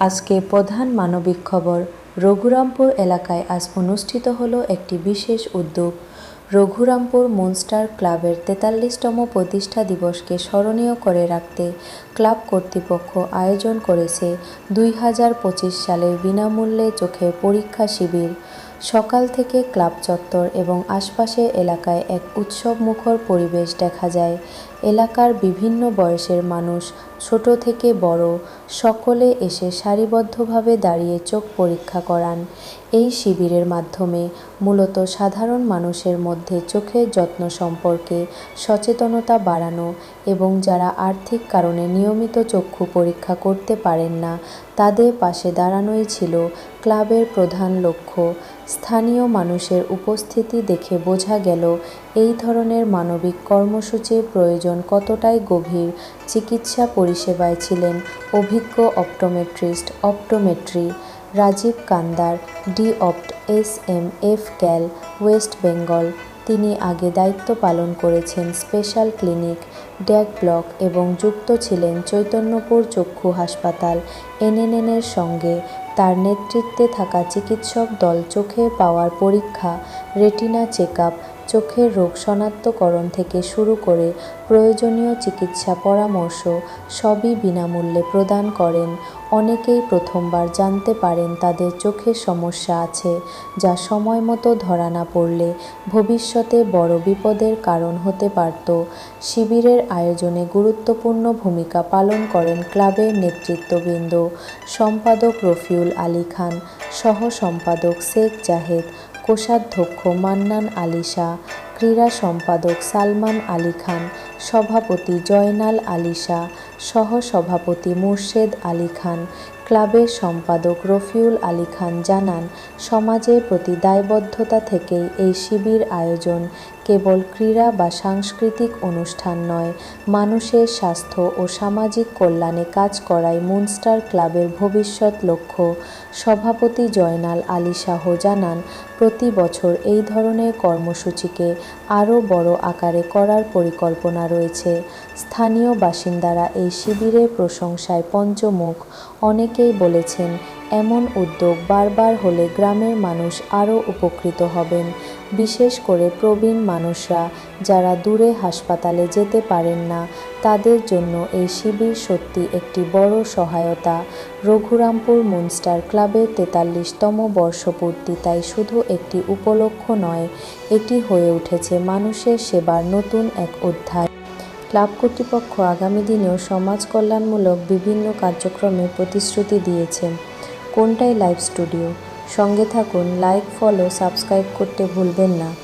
আজকে প্রধান মানবিক খবর, রঘুরামপুর এলাকায় আজ অনুষ্ঠিত হল একটি বিশেষ উদ্যোগ। রঘুরামপুর মনস্টার ক্লাবের তেতাল্লিশতম প্রতিষ্ঠা দিবসকে স্মরণীয় করে রাখতে ক্লাব কর্তৃপক্ষ আয়োজন করেছে দুই হাজার পঁচিশ সালের বিনামূল্যে চোখে পরীক্ষা শিবির। সকাল থেকে ক্লাব চত্বর এবং আশপাশের এলাকায় এক উৎসবমুখর পরিবেশ দেখা যায়। এলাকার বিভিন্ন বয়সের মানুষ ছোট থেকে বড়, সকলে এসে সারিবদ্ধভাবে দাঁড়িয়ে চোখ পরীক্ষা করান। এই শিবিরের মাধ্যমে মূলত সাধারণ মানুষের মধ্যে চোখের যত্ন সম্পর্কে সচেতনতা বাড়ানো এবং যারা আর্থিক কারণে নিয়মিত চক্ষু পরীক্ষা করতে পারেন না, তাদের পাশে দাঁড়ানোই ছিল ক্লাবের প্রধান লক্ষ্য। স্থানীয় মানুষের উপস্থিতি দেখে বোঝা গেল, এই ধরনের মানবিক কর্মসূচির প্রয়োজন কতটাই গভীর, চিকিৎসা পরিষেবায় ছিলেন অভিজ্ঞ optometrist optometry Rajib Kandar D Opt S M F Cal, West Bengal. তিনি আগে দায়িত্ব পালন করেছেন স্পেশাল ক্লিনিক, ড্যাক ব্লক এবং যুক্ত ছিলেন চৈতন্যপুর চক্ষু হাসপাতাল এনএনএনের সঙ্গে। তার নেতৃত্বে থাকা চিকিৎসক দল চোখে পাওয়ার পরীক্ষা, রেটিনা চেক আপ চোখের রোগ শনাক্তকরণ থেকে শুরু করে প্রয়োজনীয় চিকিৎসা পরামর্শ সবই বিনামূল্যে প্রদান করেন। অনেকেই প্রথমবার জানতে পারেন তাদের চোখের সমস্যা আছে, যা সময় মতো ধরা না পড়লে ভবিষ্যতে বড় বিপদের কারণ হতে পারত। শিবিরের আয়োজনে গুরুত্বপূর্ণ ভূমিকা পালন করেন ক্লাবের নেতৃত্ববৃন্দ, সম্পাদক রফিউল আলী খান সহ সম্পাদক শেখ জাহেদ কোষাধ্যক্ষ মান্নান আলী শাহ, ক্রীড়া সম্পাদক সালমান আলী খান, সভাপতি জয়নাল আলী শাহ সহ সভাপতি মুর্শেদ আলী খান ক্লাবের সম্পাদক রফিউল আলী খান জানান সমাজের প্রতি দায়বদ্ধতা থেকেই এই শিবির আয়োজন কেবল ক্রীড়া বা সাংস্কৃতিক অনুষ্ঠান নয়, মানুষের স্বাস্থ্য ও সামাজিক কল্যাণে কাজ করাই মুনস্টার ক্লাবের ভবিষ্যৎ লক্ষ্য। সভাপতি জয়নাল আলী শাহ জানান, প্রতি বছর এই ধরনের কর্মসূচিকে আরও বড় আকারে করার পরিকল্পনা রয়েছে। স্থানীয় বাসিন্দারা এই শিবিরের প্রশংসায় পঞ্চমুখ অনেকেই বলেছেন, এমন উদ্যোগ বারবার হলে গ্রামের মানুষ আরও উপকৃত হবেন। বিশেষ করে প্রবীণ মানুষরা যারা দূরে হাসপাতালে যেতে পারেন না, তাদের জন্য এই শিবির সত্যি একটি বড় সহায়তা। রঘুরামপুর মুনস্টার ক্লাবের তেতাল্লিশতম বর্ষপূর্তি তাই শুধু একটি উপলক্ষ নয়, এটি হয়ে উঠেছে মানুষের সেবার নতুন এক অধ্যায়। ক্লাব কর্তৃপক্ষ আগামী দিনেও সমাজ কল্যাণমূলক বিভিন্ন কার্যক্রমে প্রতিশ্রুতি দিয়েছে। কোনটাই লাইভ স্টুডিও। সঙ্গে থাকুন, লাইক, ফলো, সাবস্ক্রাইব করতে ভুলবেন না।